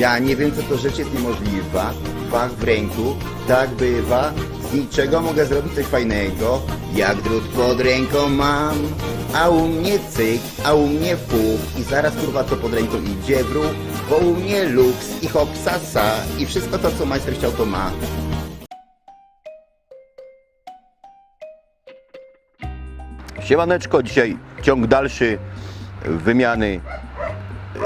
Ja nie wiem, co to rzecz jest niemożliwa. Fach w ręku, tak bywa. Z niczego mogę zrobić coś fajnego. Jak drut pod ręką mam. A u mnie cyk, a u mnie puf. I zaraz kurwa co pod ręką idzie w ruch. Bo u mnie luks i hop sasa. I wszystko to, co majster chciał, to ma. Siemaneczko, dzisiaj ciąg dalszy wymiany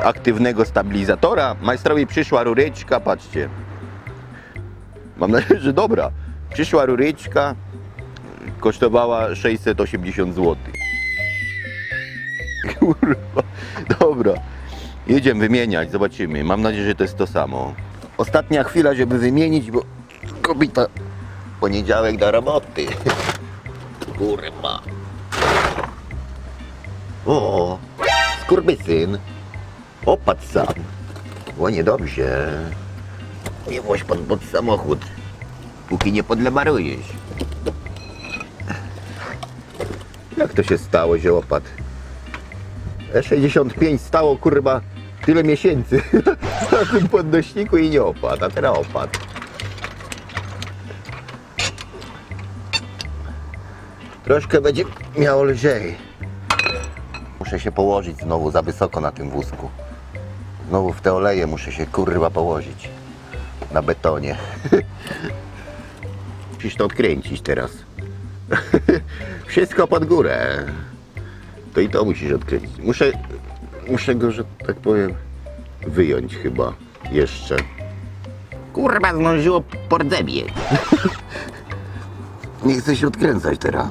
aktywnego stabilizatora. Majstrowi przyszła ruryczka, patrzcie. Mam nadzieję, że dobra. Przyszła ruryczka, kosztowała 680 zł. Kurwa, dobra. Jedziemy wymieniać, zobaczymy. Mam nadzieję, że to jest to samo. Ostatnia chwila, żeby wymienić, bo kobieta poniedziałek do roboty. Kurwa. O, skurwysyn. Opatrz sam. O, niedobrze. Nie włoź pan pod samochód, póki nie podlemarujesz. Jak to się stało, że opadł? E65 stało, kurwa, tyle miesięcy na tym podnośniku i nie opadł, a teraz opadł. Troszkę będzie miało lżej. Muszę się położyć znowu za wysoko na tym wózku. Znowu w te oleje muszę się kurwa położyć. Na betonie. Musisz to odkręcić teraz. Wszystko pod górę. To i to musisz odkręcić. Muszę, muszę go, że tak powiem, wyjąć chyba jeszcze. Kurwa, zdążyło po rdzebie. Nie chcę się odkręcać teraz.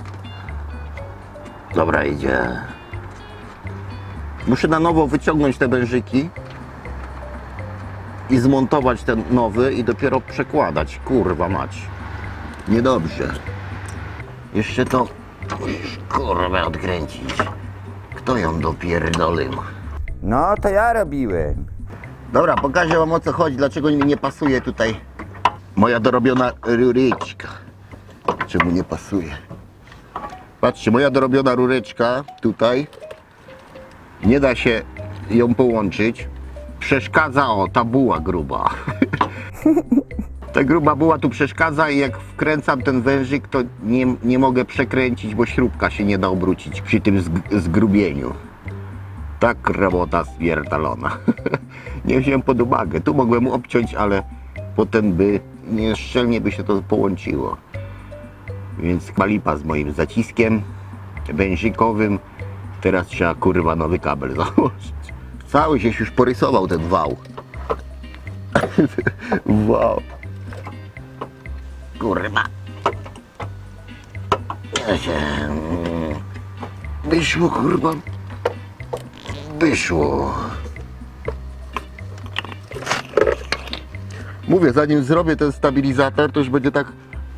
Dobra, idzie. Muszę na nowo wyciągnąć te wężyki i zmontować ten nowy i dopiero przekładać. Kurwa mać. Niedobrze. Jeszcze to kurwa odkręcić. Kto ją dopierdolił? No, to ja robiłem. Dobra, pokażę wam o co chodzi, dlaczego mi nie pasuje tutaj moja dorobiona ruryczka. Czemu nie pasuje? Patrzcie, moja dorobiona rureczka tutaj nie da się ją połączyć. Przeszkadza, o, ta buła gruba. ta gruba buła tu przeszkadza i jak wkręcam ten wężyk, to nie, nie mogę przekręcić, bo śrubka się nie da obrócić przy tym zg- zgrubieniu. Tak robota spierdolona. nie wziąłem pod uwagę. Tu mogłem obciąć, ale potem by nieszczelnie by się to połączyło. Więc kwalipa z moim zaciskiem wężykowym. Teraz trzeba kurwa nowy kabel założyć. Cały się już porysował ten wał. wow. Kurwa. Się. Wyszło kurwa. Wyszło. Mówię, zanim zrobię ten stabilizator, to już będzie tak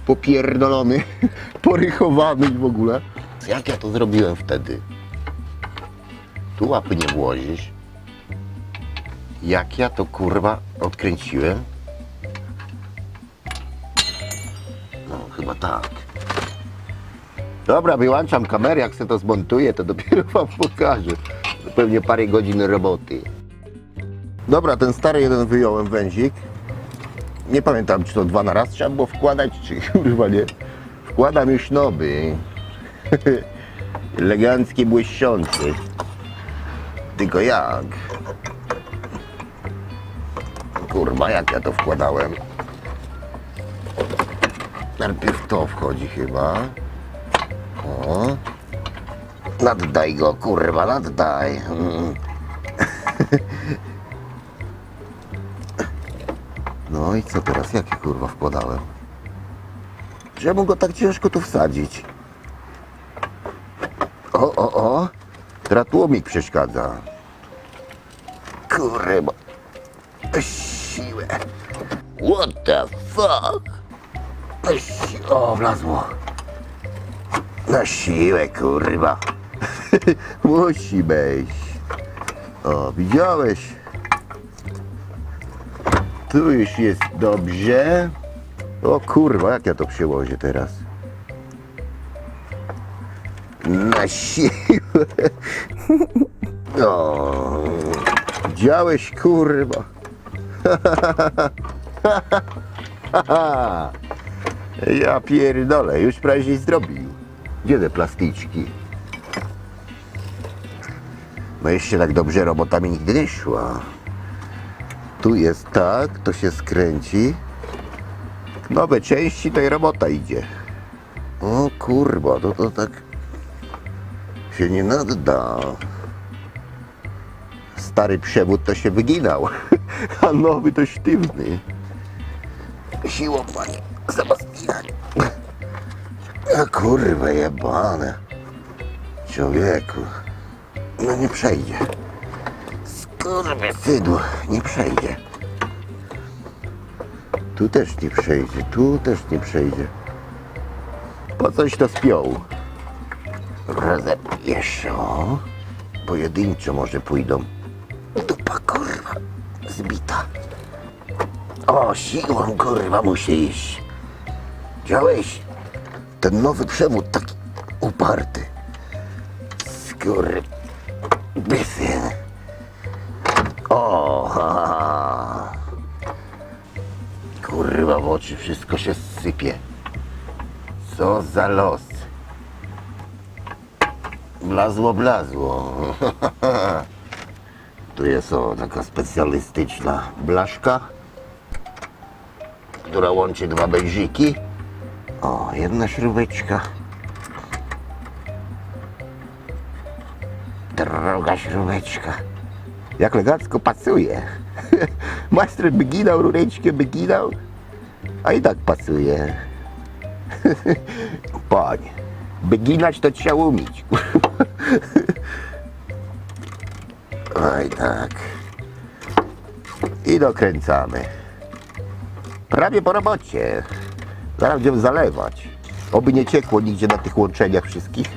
popierdolony, porychowany w ogóle. Jak ja to zrobiłem wtedy? Tu łapy nie włożysz. Jak ja to kurwa odkręciłem? No, chyba tak. Dobra, wyłączam kamerę, jak sobie to zmontuję, to dopiero wam pokażę. Pewnie parę godzin roboty. Dobra, ten stary jeden wyjąłem węzik. Nie pamiętam, czy to dwa na raz trzeba było wkładać, czy kurwa nie. Wkładam już nowy. Elegancki, błyszczący. Tylko jak? Kurwa, jak ja to wkładałem? Najpierw to wchodzi chyba. O. Naddaj go, kurwa, naddaj. Mm. No i co teraz? Jakie kurwa wkładałem? Czemu go tak ciężko tu wsadzić? O, o, o. Teraz tłumik przeszkadza. Kurwa. What the fuck? O, wlazło. Na siłę, kurwa. Musi być. O, widziałeś? Tu już jest dobrze. O kurwa, jak ja to przełożę teraz? Na siłę. O, widziałeś, kurwa. ja pierdolę, już prawie zrobił. Gdzie te plastyczki? No jeszcze tak dobrze robota mi nigdy nie szła. Tu jest tak, to się skręci. Nowe części, to i robota idzie. O kurwa, to to tak się nie nada. Stary przewód to się wyginał, a nowy to sztywny. Siłą panie Sebastian. A kurwa jebane. Człowieku. No nie przejdzie. Skurwysydło, nie przejdzie. Tu też nie przejdzie, tu też nie przejdzie. Po coś to spiął. Rozep jeszcze o. Pojedynczo może pójdą. Dupa kurwa zbita. O, siłą kurwa musi iść. Widziałeś? Ten nowy przewód taki uparty. Skur... Bysyn. O, ha, ha. Kurwa w oczy wszystko się sypie. Co za los. Blazło, blazło. Tu jest o, taka specjalistyczna blaszka, która łączy dwa bejżyki. O, jedna śrubeczka. Droga śrubeczka. Jak elegancko pasuje. Majster by ginał, rureczkę by ginał, a i tak pasuje. Panie, by ginać to trzeba umieć. Oj tak. I dokręcamy. Prawie po robocie. Zaraz będziemy zalewać. Oby nie ciekło nigdzie na tych łączeniach wszystkich.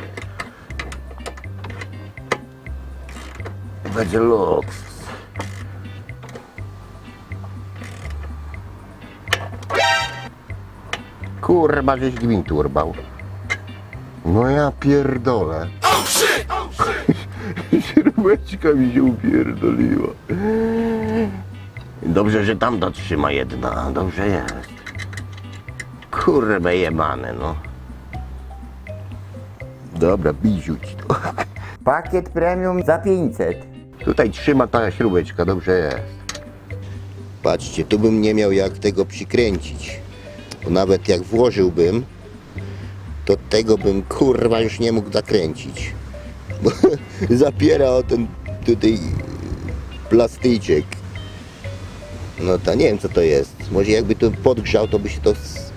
Będzie luksus. Kurwa, żeś gwint urwał. No ja pierdolę. Śrubeczka mi się upierdoliła. Dobrze, że tam dotrzyma jedna. Dobrze jest. Kurwa jebane, no. Dobra, biziuć to. Pakiet premium za 500. Tutaj trzyma ta śrubeczka, dobrze jest. Patrzcie, tu bym nie miał jak tego przykręcić. Bo nawet jak włożyłbym, to tego bym kurwa już nie mógł zakręcić. Bo zapiera o ten tutaj plastyczek. No to nie wiem co to jest. Może jakby to podgrzał, to by się to z,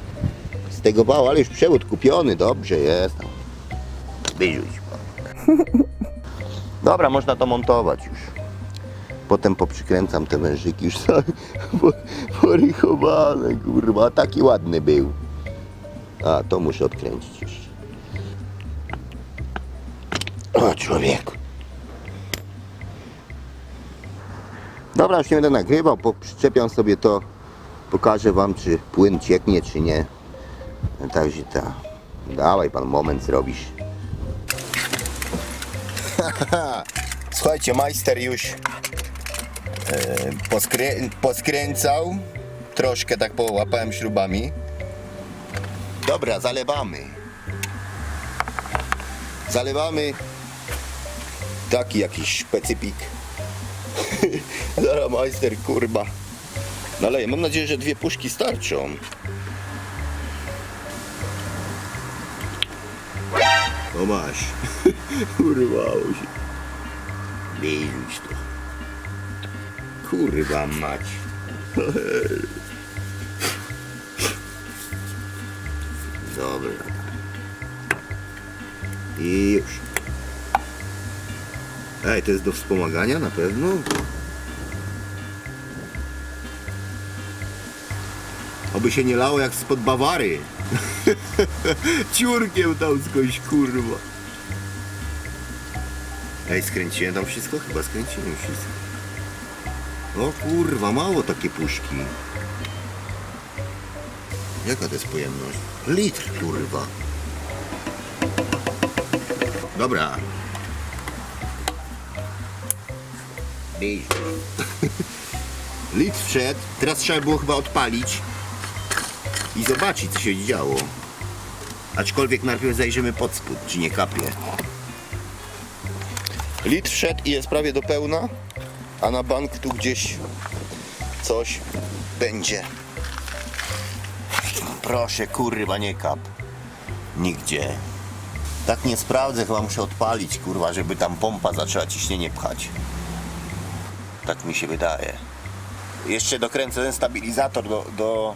stegowało, ale już przewód kupiony, dobrze jest. Wyrzuć. Dobra, można to montować już. Potem poprzykręcam te wężyki już porychowane, kurwa, taki ładny był. A, to muszę odkręcić jeszcze. O, człowieku. Dobra, już nie będę nagrywał, po- przyczepiam sobie to, pokażę wam, czy płyn cieknie, czy nie. Także ta, dawaj pan moment zrobisz. Słuchajcie, majster już e, poskrę, poskręcał. Troszkę tak połapałem śrubami. Dobra, zalewamy. Zalewamy taki jakiś specyfik. Zaraz majster, kurba. Naleję. Mam nadzieję, że dwie puszki starczą. No masz. Urwało się. Bieluć to. Kurwa mać. Dobra. I już. Ej, to jest do wspomagania na pewno? Oby się nie lało jak spod Bawary. Ciurkiem tam skądś, kurwa. Ej, skręciłem tam wszystko? Chyba skręciłem wszystko. O kurwa, mało takie puszki. Jaka to jest pojemność? Litr, kurwa. Dobra. Bij. Lit wszedł, teraz trzeba było chyba odpalić i zobaczyć co się działo. Aczkolwiek najpierw zajrzymy pod spód, czy nie kapie. Lit wszedł i jest prawie do pełna, a na bank tu gdzieś coś będzie. Proszę, kurwa, nie kap. Nigdzie. Tak nie sprawdzę, chyba muszę odpalić, kurwa, żeby tam pompa zaczęła ciśnienie pchać. Tak mi się wydaje. Jeszcze dokręcę ten stabilizator do, do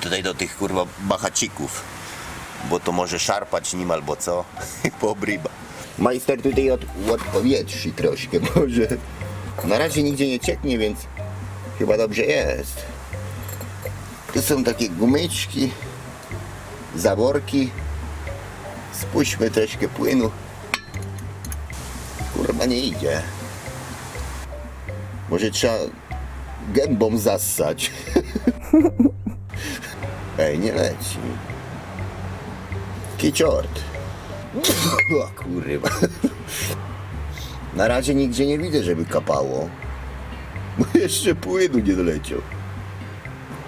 tutaj do tych kurwa bachacików, bo to może szarpać nim albo co, po obryba. Majster tutaj od, odpowietrzy troszkę może. Na razie nigdzie nie cieknie, więc chyba dobrze jest. Tu są takie gumyczki, zaworki. Spuśćmy troszkę płynu. Kurwa nie idzie. Może trzeba gębą zassać. Ej, nie leci. Kiciort. O kurwa. Na razie nigdzie nie widzę, żeby kapało. Bo jeszcze płynu nie doleciał.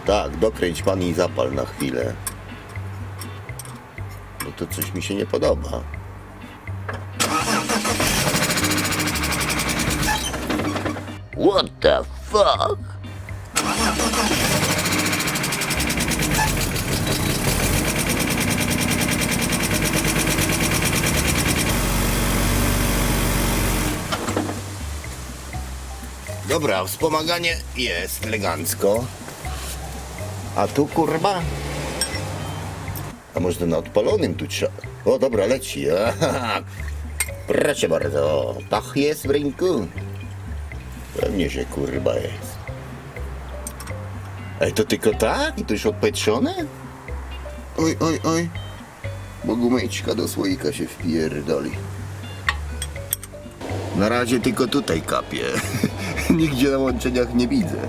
Tak, dokręć pan i zapal na chwilę. Bo to coś mi się nie podoba. What the fuck? Dobra, wspomaganie jest elegancko. A tu kurwa? A może na odpalonym tu trzeba? O dobra, leci. Proszę bardzo, pach jest w rynku. Pewnie, że kurwa jest. Ej, to tylko tak? I to już odpatrzone? Oj, oj, oj. Bo gumeczka do słoika się wpierdoli. Na razie tylko tutaj kapie. Nigdzie na łączeniach nie widzę.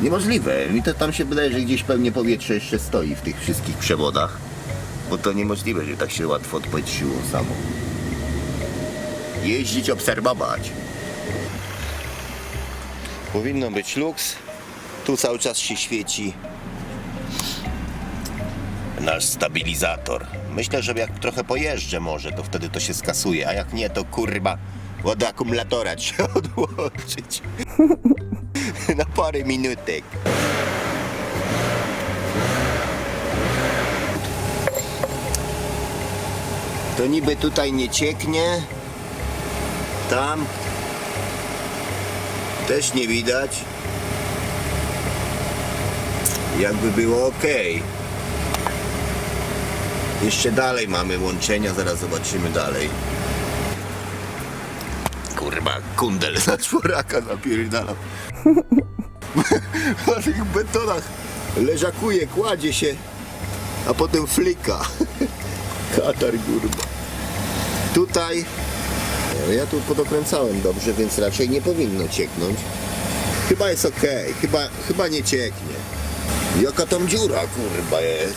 Niemożliwe. Mi to tam się wydaje, że gdzieś pewnie powietrze jeszcze stoi w tych wszystkich przewodach. Bo to niemożliwe, że tak się łatwo odpędziło samo. Jeździć, obserwować. Powinno być luks. Tu cały czas się świeci nasz stabilizator. Myślę, że jak trochę pojeżdżę może, to wtedy to się skasuje, a jak nie, to kurwa od akumulatora trzeba odłączyć. Na parę minutek. To niby tutaj nie cieknie. Tam też nie widać. Jakby było ok. Jeszcze dalej mamy łączenia, zaraz zobaczymy dalej. Kurwa, kundel na czworaka napierdalał. Na tych betonach leżakuje, kładzie się, a potem flika. Katar, kurwa. Tutaj, no ja tu podokręcałem dobrze, więc raczej nie powinno cieknąć. Chyba jest ok, chyba, chyba nie cieknie. Jaka tam dziura, kurwa, jest.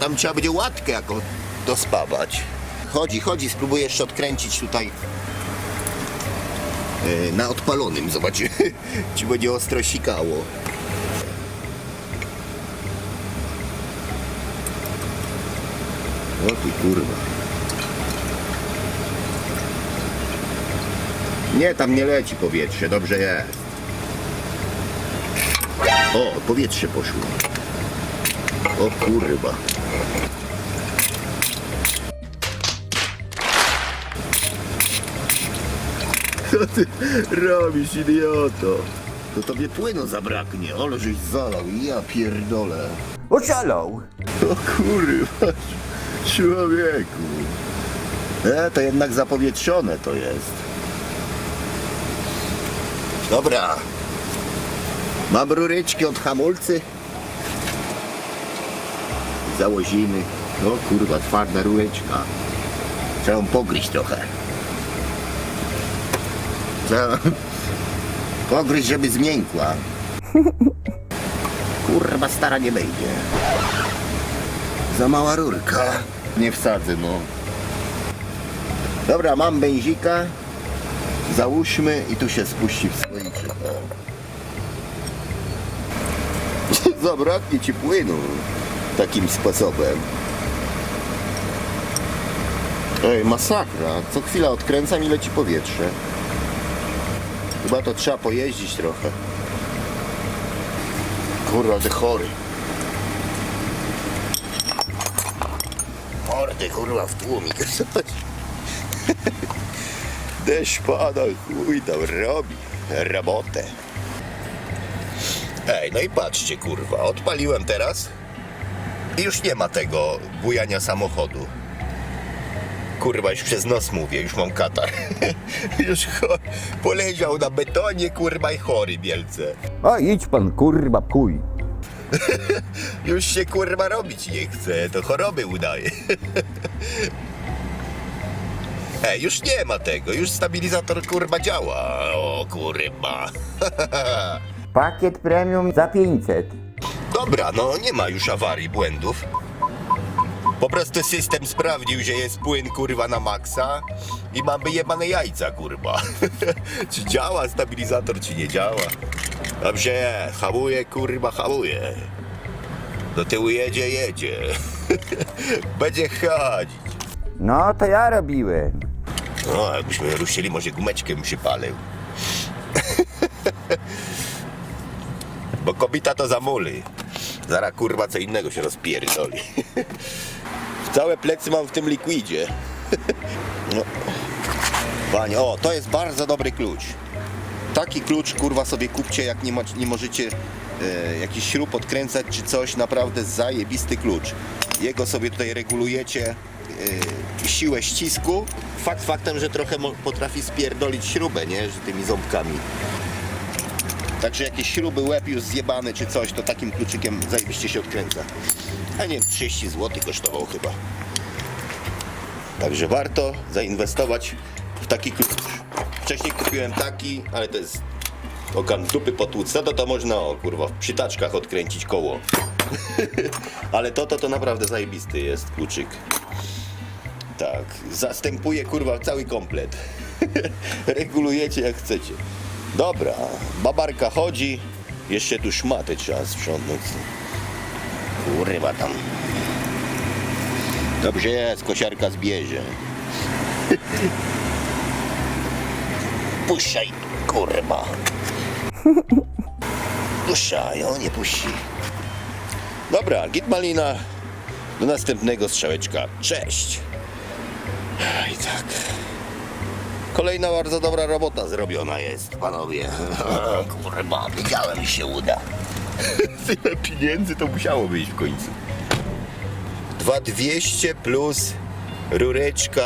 Tam trzeba będzie łatkę jako dospawać. Chodzi, chodzi, spróbuję jeszcze odkręcić tutaj e, na odpalonym, zobaczymy, czy będzie ostro sikało. O ty kurwa. Nie, tam nie leci powietrze, dobrze jest. O, powietrze poszło. O kurwa. Co ty robisz, idioto? To tobie płynu zabraknie, ale żeś zalał, ja pierdolę. Oszalał. O kurwa, człowieku. E, to jednak zapowietrzone to jest. Dobra. Mam ruryczki od hamulcy. Załozimy. O kurwa, twarda rureczka. Trzeba ją pogryźć trochę. Trzeba pogryźć, żeby zmiękła. Kurwa, stara nie wejdzie. Za mała rurka. Nie wsadzę, no. Dobra, mam benzika. Załóżmy i tu się spuści w Zabraknie ci płynu takim sposobem. Ej, masakra. Co chwila odkręcam i leci powietrze. Chyba to trzeba pojeździć trochę. Kurwa, ty chory. Mordy, kurwa, w tłumik. Deszcz pada, chuj tam robi robotę. Ej, no i patrzcie, kurwa, odpaliłem teraz i już nie ma tego bujania samochodu. Kurwa, już przez nos mówię, już mam katar. już cho- poleciał na betonie, kurwa, i chory wielce. O, idź pan, kurwa, kuj. Już się kurwa robić nie chce, to choroby udaje. Ej, już nie ma tego, już stabilizator kurwa działa. O kurwa. Pakiet premium za 500. Dobra, no nie ma już awarii, błędów. Po prostu system sprawdził, że jest płyn kurwa na maksa i mamy jebane jajca kurwa. czy działa stabilizator, czy nie działa? Dobrze, hamuje kurwa, hamuje. Do tyłu jedzie, jedzie. Będzie chodzić. No, to ja robiłem. No, jakbyśmy ruszyli, może gumeczkę bym przypalił. Bo kobita to zamuli. Zara kurwa co innego się rozpierdoli. Całe plecy mam w tym likwidzie. No. Panie, o, to jest bardzo dobry klucz. Taki klucz kurwa sobie kupcie, jak nie, ma, nie możecie e, jakiś śrub odkręcać czy coś, naprawdę zajebisty klucz. Jego sobie tutaj regulujecie e, siłę ścisku. Fakt faktem, że trochę potrafi spierdolić śrubę, nie? Że tymi ząbkami. Także jakieś śruby, łeb już zjebany czy coś, to takim kluczykiem zajebiście się odkręca. A nie wiem, 30 zł kosztował chyba. Także warto zainwestować w taki klucz. Wcześniej kupiłem taki, ale to jest okan dupy potłuc. No to to można, o kurwa, w przytaczkach odkręcić koło. ale to, to, to naprawdę zajebisty jest kluczyk. Tak, zastępuje kurwa cały komplet. Regulujecie jak chcecie. Dobra, babarka chodzi. Jeszcze tu szmaty trzeba sprzątnąć. Kurwa tam. Dobrze jest, kosiarka zbierze. Puszczaj, kurwa. Puszczaj, o nie puści. Dobra, git malina. Do następnego strzałeczka. Cześć. I tak. Kolejna bardzo dobra robota zrobiona jest, panowie. Kurwa, wiedziałem, że się uda. Tyle pieniędzy to musiało być w końcu. 2200 plus rureczka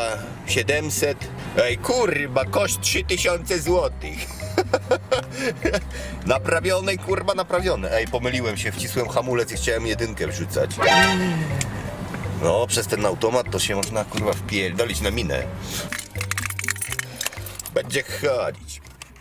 700. Ej, kurwa, koszt 3000 złotych. Naprawione, kurwa, naprawione. Ej, pomyliłem się, wcisłem hamulec i chciałem jedynkę wrzucać. No, przez ten automat to się można, kurwa, wpierdolić na minę. Będzie chodzić.